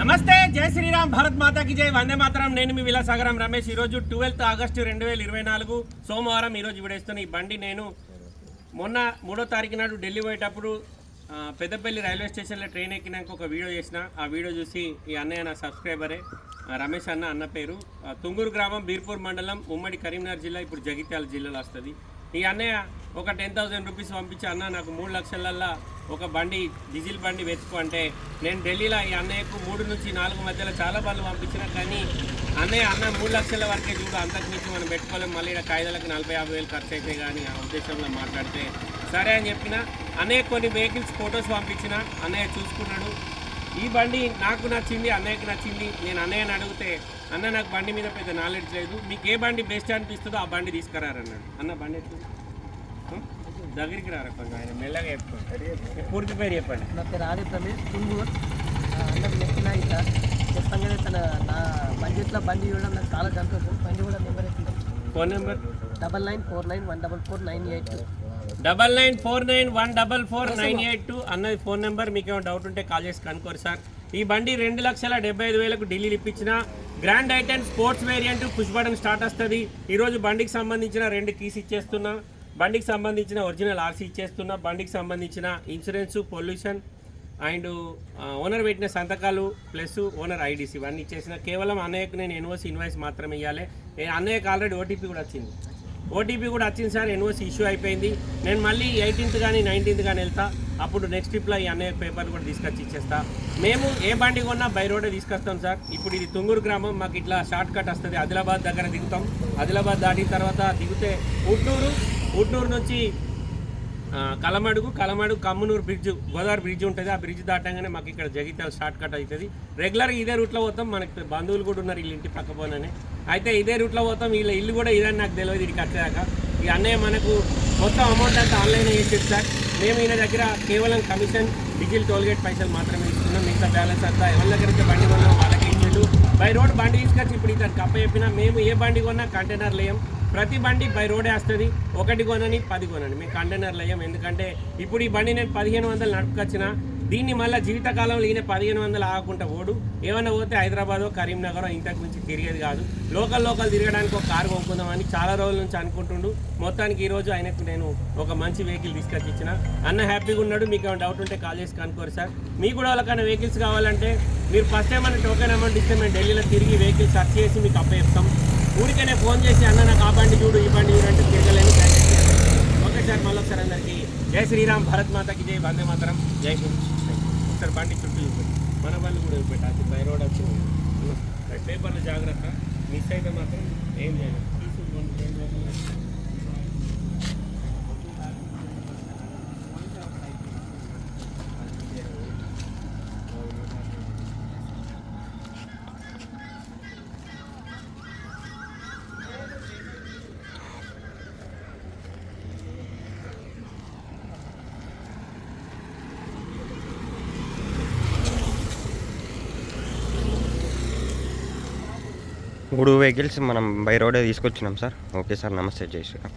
నమస్తే జై శ్రీరామ్ భారత్ మాతాకి జై. వందే మాతరం. నేను మీ విలాసాగరం రమేష్. ఈరోజు ట్వెల్త్ ఆగస్టు రెండు వేల ఇరవై నాలుగు సోమవారం ఈరోజు విడేస్తున్న ఈ బండి నేను మొన్న మూడో తారీఖు నాడు ఢిల్లీ పోయేటప్పుడు పెద్దపల్లి రైల్వే స్టేషన్లో ట్రైన్ ఎక్కినాక ఒక వీడియో చేసిన. ఆ వీడియో చూసి ఈ అన్నయ్య నా సబ్స్క్రైబరే. రమేష్ అన్న అన్న పేరు. తుంగూరు గ్రామం బీర్పూర్ మండలం ఉమ్మడి కరీంనగర్ జిల్లా ఇప్పుడు జగిత్యాల జిల్లాలో వస్తుంది. ఈ అన్నయ్య ఒక టెన్ థౌసండ్ రూపీస్ పంపించి అన్న నాకు మూడు లక్షలల్లా ఒక బండి డీజిల్ బండి వెతుకు అంటే నేను ఢిల్లీలో ఈ అన్నయ్యకు మూడు నుంచి నాలుగు మధ్యలో చాలా బండ్లు పంపించిన కానీ అన్నయ్య అన్న మూడు లక్షల వరకే చూడు అంతకు మించి మనం పెట్టుకోలేము మళ్ళీ ఇక్కడ కాయిదాలకు నలభై యాభై వేలు ఖర్చు అయితే కానీ ఆ ఉద్దేశంలో మాట్లాడితే సరే అని చెప్పిన. అన్నయ్య కొన్ని వెహికల్స్ ఫొటోస్ పంపించిన. అన్నయ్య చూసుకున్నాడు. ఈ బండి నాకు నచ్చింది అన్నయ్యకి నచ్చింది. నేను అన్నయ్యని అడిగితే అన్న నాకు బండి మీద పెద్ద నాలెడ్జ్ లేదు. మీకు ఏ బండి బెస్ట్ అనిపిస్తుందో ఆ బండి తీసుకురారన్నాడు. అన్న బండి ఎట్లా దగ్గరికి రారా కొంచెం ఆయన మెల్లగా చెప్పండి పూర్తి పేరు చెప్పండి. నా పేరు ఆది రమేష్ తుంగూర్. అందరు నెక్కిన ఇట్లా చెప్పంగానే తన నా బడ్జెట్లో బండి ఇవ్వడం నాకు చాలా సంతోషం. బండి కూడా number phone number? Double nine four nine one double four nine eight double nine four nine one double four nine eight two అన్నది ఫోన్ నెంబర్. మీకు ఏమైనా డౌట్ ఉంటే కాల్ చేసి కనుక్కోరు సార్. ఈ బండి రెండు లక్షల డెబ్బై ఐదు వేలకు ఢిల్లీలో ఇప్పించిన grand i ten sports variant push button start వస్తుంది. ఈరోజు బండికి సంబంధించిన రెండు కీస్ ఇచ్చేస్తున్నా. బండికి సంబంధించిన ఒరిజినల్ ఆర్సీ ఇచ్చేస్తున్నా. బండికి సంబంధించిన ఇన్సూరెన్స్ పొల్యూషన్ అండ్ ఓనర్ పెట్టిన సంతకాలు ప్లస్ ఓనర్ ఐడీస్ ఇవన్నీ ఇచ్చేసిన. కేవలం అన్నయ్యకు నేను ఎన్ఓసి ఇన్వాయిస్ మాత్రమే ఇవ్వాలి అన్నయ్యకు ఆల్రెడీ ఓటీపీ కూడా వచ్చింది. ఓటీపీ కూడా వచ్చింది సార్. ఎన్ఓసి ఇష్యూ అయిపోయింది. నేను మళ్ళీ ఎయిటీన్త్ కానీ నైన్టీన్త్ కానీ వెళ్తా. అప్పుడు నెక్స్ట్ ట్రిప్లో ఈ అన్నయ్య పేపర్ కూడా తీసుకొచ్చి ఇచ్చేస్తా. మేము ఏ బండి కొన్నా బై రోడే తీసుకొస్తాం సార్. ఇప్పుడు ఇది తుంగూరు గ్రామం. మాకు ఇట్లా షార్ట్ కట్ వస్తుంది. ఆదిలాబాద్ దగ్గర దిగుతాం. ఆదిలాబాద్ దాటిన తర్వాత దిగితే ఉట్నూరు ఉట్నూరు నుంచి కలమడుగు కలమడుగు కమ్మునూరు బ్రిడ్జ్ గోదావరి బ్రిడ్జ్ ఉంటుంది. ఆ బ్రిడ్జ్ దాటంగానే మాకు ఇక్కడ జగిత్యాల షార్ట్ కట్ అవుతుంది. రెగ్యులర్గా ఇదే రూట్లో పోతాం. మనకి బంధువులు కూడా ఉన్నారు వీళ్ళ ఇంటి పక్క అయితే ఇదే రూట్లో పోతాం. వీళ్ళ ఇల్లు కూడా ఇదని నాకు తెలియదు ఇక్కడికి వచ్చాక ఈ అన్నయ్య మనకు మొత్తం అమౌంట్ అంతా ఆన్లైన్ చేసేది సార్. మేము ఈయన దగ్గర కేవలం కమిషన్ డీజిల్ టోల్గేట్ పైసలు మాత్రమే ఇస్తున్నాం మిగతా బ్యాలెన్స్ అంతా ఎవరి దగ్గర అయితే బండి కొన్నాం వాళ్ళకి ఇచ్చిండు. బై రోడ్ బండి తీసుకొచ్చి ఇప్పుడు ఇతను కప్ప చెప్పినా మేము ఏ బండి కొన్నా కంటైనర్ లేం. ప్రతి బండి బై రోడ్ వస్తుంది. ఒకటి కొనని పది కొనని. మేము కంటైనర్లు అయ్యాం. ఎందుకంటే ఇప్పుడు ఈ బండి నేను పదిహేను వందలు నడుపుకొచ్చిన దీన్ని మళ్ళీ జీవితకాలంలో ఈయన పదిహేను వందలు ఆగకుండా ఓడు. ఏమైనా పోతే హైదరాబాదో కరీంనగరో ఇంతకు మించి తిరిగేది కాదు. లోకల్ లోకల్ తిరగడానికి ఒక కారు కొనుక్కుందామని చాలా రోజుల నుంచి అనుకుంటుండు. మొత్తానికి ఈరోజు ఆయనకు నేను ఒక మంచి వెహికల్ తీసుకొచ్చి ఇచ్చిన. అన్న హ్యాపీగా ఉన్నాడు. మీకు ఏమైనా డౌట్ ఉంటే కాల్ చేసి కనుక్కోరు సార్. మీకు కూడా వాళ్ళకన్నా వెహికల్స్ కావాలంటే మీరు ఫస్ట్ టైం మన టోకెన్ అమౌంట్ ఇస్తే మేము ఢిల్లీలో తిరిగి వెహికల్ సర్చ్ చేసి మీకు అప్ప చెప్తాం ఊరికనే ఫోన్ చేసి అన్న నాకు ఆ బండి చూడు ఈ బండి చూడు అంటే తిరగలేము ఓకే సార్ మళ్ళీ ఒకసారి అందరికీ జై శ్రీరామ్ భారత్ మాతకి జై వందే మాత్రం. జై హింద్. ఒకసారి బండి చుట్టూ చూపెట్టి మన వాళ్ళు కూడా చూపెట్టి అది బై రోడ్ వచ్చి పేపర్లు జాగ్రత్త మిస్ అయితే మాత్రం ఏం చేయలేదు తీసుకుని రెండు రోజులు మూడు వెహికల్స్ మనం బై రోడే తీసుకొచ్చినాం సార్. ఓకే సార్ నమస్తే జై శ్రీరామ్.